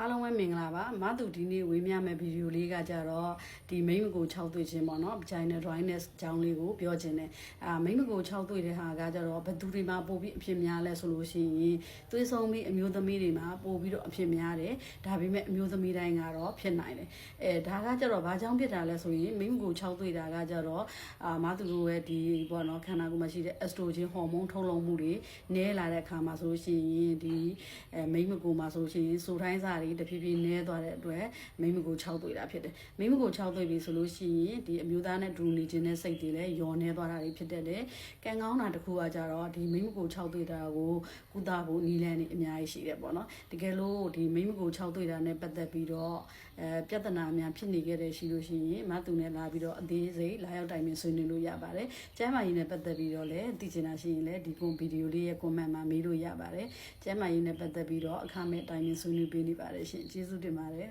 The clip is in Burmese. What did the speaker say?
အားလုံးပဲမင်္ဂလာပါမသူဒီနေ့ဝေးမြမယ့်ဗီဒီယိုလေးကကြတော့ဒီမိမ့်မကို6တွေ့ခြင်းပေါ့နော် vagina dryness အကြောင်းလေးကိုပြောခြင်းတယ်အာမိမ့်မကို6တွေ့တဲ့ဟာကကြတော့ဘယ်သူတွေမှာပို့ပြီးအဖြစ်များလဲဆိုလို့ရှိရင်သွေးဆုံးပြီးအမျိုးသမီးတွေမှာပို့ပြီးတော့အဖြစ်များတယ်ဒါပေမဲ့အမျိုးသမီးတိုင်းကတော့ဖြစ်နိုင်တယ်အဲဒါကကြတော့ဘာကြောင့်ဖြစ်တာလဲဆိုရင်မိမ့်မကို6တွေ့တာကကြတော့အာမသူတို့ရဲ့ဒီပေါ့နော်ခန္ဓာကိုယ်မှာရှိတဲ့ estrogen hormone ထုတ်လုပ်မှုတွေနည်းလာတဲ့အခါမှာဆိုလို့ရှိရင်ဒီအဲမိမ့်မကိုမှာဆိုလို့ရှိရင်စိုးထိုင်းစာတွေတဖြည်းဖြည်းနည်းသွားတဲ့အတွက်မိမ့်မကို6တွေ့တာဖြစ်တယ်မိမ့်မကို6တွေ့ပြီဆိုလို့ရှိရင်ဒီအမျိုးသားနဲ့ဒူနေခြင်းနဲ့စိတ်တွေလည်းယောနေသွားတာတွေဖြစ်တတ်တယ်ကံကောင်းတာတစ်ခုကကြတော့ဒီမိမ့်မကို6တွေ့တာကိုကုသဖို့နီးလန်းနေအများကြီးရှိတယ်ပေါ့နော်တကယ်လို့ဒီမိမ့်မကို6တွေ့တာနဲ့ပတ်သက်ပြီးတော့အဲပြဿနာများဖြစ်နေခဲ့တဲ့ရှိလို့ရှိရင်မသူနဲ့လာပြီးတော့အသေးစိတ်လာရောက်တိုင်ပင်ဆွေးနွေးလို့ရပါတယ်ကျမ်းမာရေးနဲ့ပတ်သက်ပြီးတော့လည်းသိချင်တာရှိရင်လည်းဒီကွန်ဗီဒီယိုလေးရဲ့ comment မှာမေးလို့ရပါတယ်ကျမ်းမာရေးနဲ့ပတ်သက်ပြီးတော့အခမဲ့တိုင်ပင်ဆွေးနွေးပေးနေပါတယ်ရှင်ကျေးဇူးတင်ပါတယ်